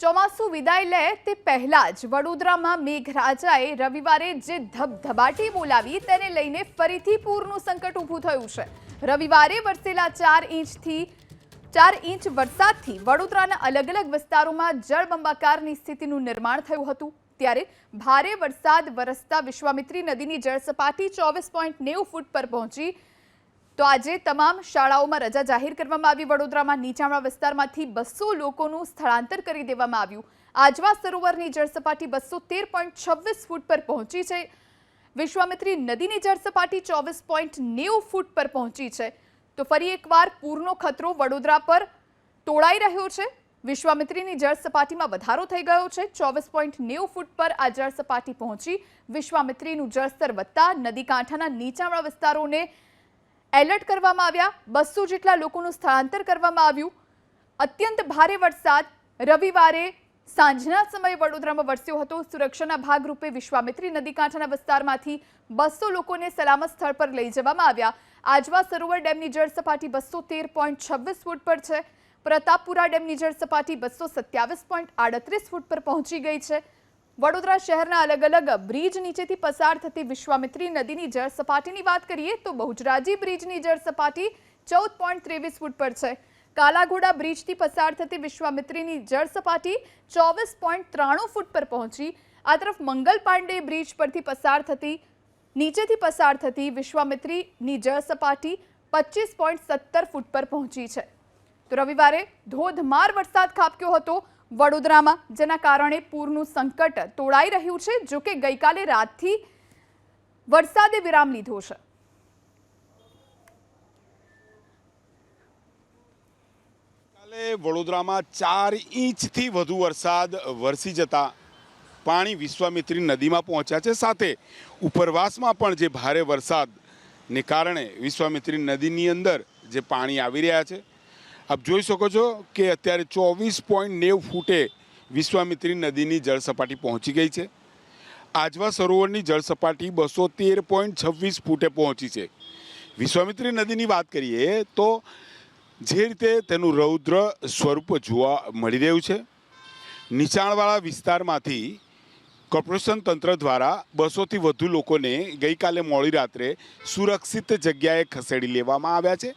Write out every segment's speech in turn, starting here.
ચોમાસું વિદાય લે તે પહેલા જ વડોદરામાં મેઘરાજાએ રવિવારે જે ધબધબાટી બોલાવી તેને લઈને ફરીથી પૂરનું સંકટ ઊભું થયું છે. રવિવારે વરસેલા ચાર ઇંચથી ચાર ઇંચ વરસાદથી વડોદરાના અલગ અલગ વિસ્તારોમાં જળબંબાકારની સ્થિતિનું નિર્માણ થયું હતું. ત્યારે ભારે વરસાદ વરસતા વિશ્વામિત્રી નદીની જળસપાટી ચોવીસ પોઈન્ટ નેવું ફૂટ પર પહોંચી તો આજે તમામ શાળાઓમાં રજા જાહેર કરવામાં આવી. વડોદરામાં નીચાણવાળા વિસ્તારમાંથી બસો લોકોનું સ્થળાંતર કરી દેવામાં આવ્યું. આજવા સરોવરની જળસપાટી બસો તેર પોઈન્ટ છવ્વીસ ફૂટ પર પહોંચી છે. વિશ્વામિત્રી નદીની જળસપાટી ચોવીસ પોઈન્ટ નેવું ફૂટ પર પહોંચી છે. તો ફરી એકવાર પૂરનો ખતરો વડોદરા પર તોળાઈ રહ્યો છે. વિશ્વામિત્રીની જળ સપાટીમાં વધારો થઈ ગયો છે. ચોવીસ પોઈન્ટ નેવું ફૂટ પર આ જળ સપાટી પહોંચી. વિશ્વામિત્રીનું જળસ્તર વધતા નદી કાંઠાના નીચાણવાળા વિસ્તારોને એલર્ટ કરવામાં આવ્યા. બસો જેટલા લોકોનું સ્થળાંતર કરવામાં આવ્યું. અત્યંત ભારે વરસાદ. રવિવારે સાંજના સમયે વડોદરામાં વરસ્યો હતો. સુરક્ષાના ભાગરૂપે વિશ્વામિત્રી નદી કાંઠાના વિસ્તારમાંથી બસો લોકોને સલામત સ્થળ પર લઈ જવામાં આવ્યા. આજવા સરોવર ડેમની જળ સપાટી બસો તેર પોઈન્ટ છવ્વીસ ફૂટ પર છે. પ્રતાપપુરા ડેમની જળ સપાટી બસો સત્યાવીસ પોઈન્ટ આડત્રીસ ફૂટ પર પહોંચી ગઈ છે. વડોદરા શહેરના અલગ અલગ બ્રિજ નીચેથી પસાર થતી વિશ્વામિત્રી નદીની જળ સપાટીની વાત કરીએ તો બહુજરાજી બ્રિજની જળ સપાટી ચૌદ પોઈન્ટ ત્રેવીસ ફૂટ પર છે. કાલાઘોડા બ્રિજથી પસાર થતી વિશ્વામિત્રીની જળ સપાટી ચોવીસ પોઈન્ટ ત્રાણું ફૂટ પર પહોંચી. આ તરફ મંગલ પાંડે બ્રિજ પરથી પસાર થતી, નીચેથી પસાર થતી વિશ્વામિત્રીની જળ સપાટી પચીસ પોઈન્ટ સત્તર ફૂટ પર પહોંચી છે. તો રવિવારે ધોધમાર વરસાદ ખાબક્યો હતો. વડોદરામાં, જેના કારણે પૂરનું સંકટ તોળાઈ રહ્યું છે, જો કે ગઈકાલે રાતથી વરસાદે વિરામ લીધો છે. કાલે વડોદરામાં ચાર ઇંચથી વધુ વરસાદ વરસી જતા પાણી વિશ્વામિત્રી નદીમાં પહોંચ્યા છે. સાથે ઉપરવાસમાં પણ જે ભારે વરસાદને કારણે વિશ્વામિત્રી નદીની અંદર જે પાણી આવી રહ્યા છે આપ જોઈ શકો છો કે અત્યારે ચોવીસ પોઈન્ટ નેવ ફૂટે વિશ્વામિત્રી નદીની જળસપાટી પહોંચી ગઈ છે. આજવા સરોવરની જળસપાટી બસો તેર પોઈન્ટ છવ્વીસ ફૂટે પહોંચી છે. વિશ્વામિત્રી નદીની વાત કરીએ તો જે રીતે તેનું રૌદ્ર સ્વરૂપ જોવા મળી રહ્યું છે, નીચાણવાળા વિસ્તારમાંથી કોર્પોરેશન તંત્ર દ્વારા બસોથી વધુ લોકોને ગઈકાલે મોડી રાત્રે સુરક્ષિત જગ્યાએ ખસેડી લેવામાં આવ્યા છે.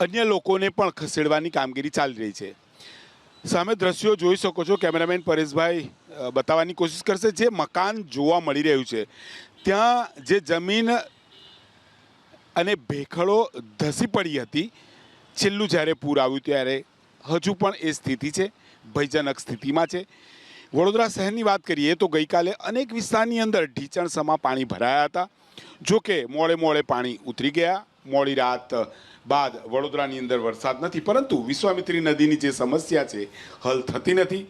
અન્ય લોકોને પણ ખસેડવાની કામગીરી ચાલી રહી છે. સામે દ્રશ્યો જોઈ શકો છો કેમેરામેન પરેશભાઈ બતાવવાની કોશિશ કરશે જે મકાન જોવા મળી રહ્યું છે. ત્યાં જે જમીન અને ભેખડો ધસી પડી હતી, છેલ્લું જ્યારે પૂર આવ્યું ત્યારે હજુ પણ એ સ્થિતિ છે, ભયજનક સ્થિતિમાં છે. વડોદરા શહેરની વાત કરીએ તો ગઈકાલે અનેક વિસ્તારની અંદર ઢીચણસમાં પાણી ભરાયા હતા. જો કે મોડે મોડે પાણી ઉતરી ગયા. મોડી રાત બાદ વડોદરાની અંદર વરસાદ નથી. પરંતુ વિશ્વામિત્રી નદીની જે સમસ્યા છે, હલ થતી નથી.